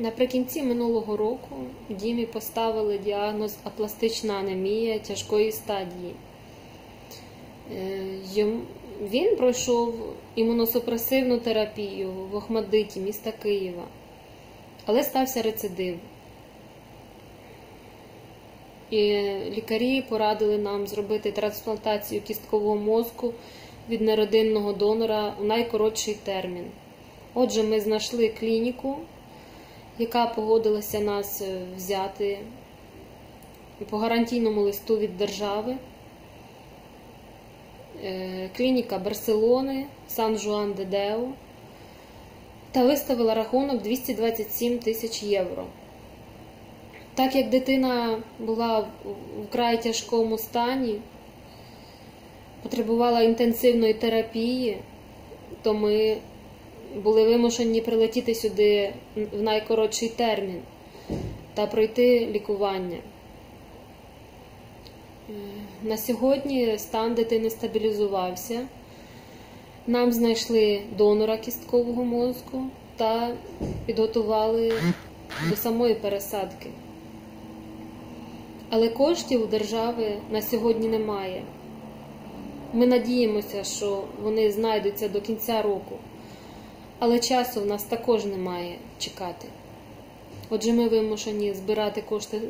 Наприкінці минулого року Дімі поставили діагноз апластична анемія тяжкої стадії. Е, Він пройшов імуносупресивну терапію в Охмадиті міста Києва, але стався рецидив. І лікарі порадили нам зробити трансплантацію кісткового мозку від неродинного донора у найкоротший термін. Отже, ми знайшли клініку, яка погодилася нас е, взяти по гарантійному листу від держави. Е, Клініка Барселони, Сан Жуан де Део та виставила рахунок 227 тисяч євро. Так як дитина була в вкрай тяжкому стані, потребувала інтенсивної терапії, то ми були вимушені прилетіти сюди в найкоротший термін та пройти лікування. Е, На сьогодні стан дитини стабілізувався. Нам знайшли донора кісткового мозку та підготували до самої пересадки. Але коштів у держави на сьогодні немає. Ми надіємося, що вони знайдуться до кінця року, але часу в нас також немає чекати. Отже, ми вимушені збирати кошти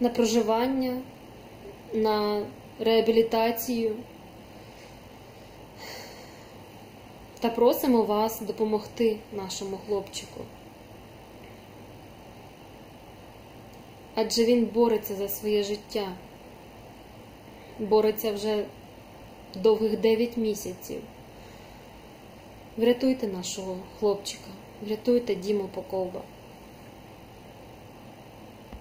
на проживання, на реабілітацію та просимо вас допомогти нашому хлопчику. Адже він бореться за своє життя, бореться вже довгих 9 місяців. Врятуйте нашого хлопчика, врятуйте Діму Покова.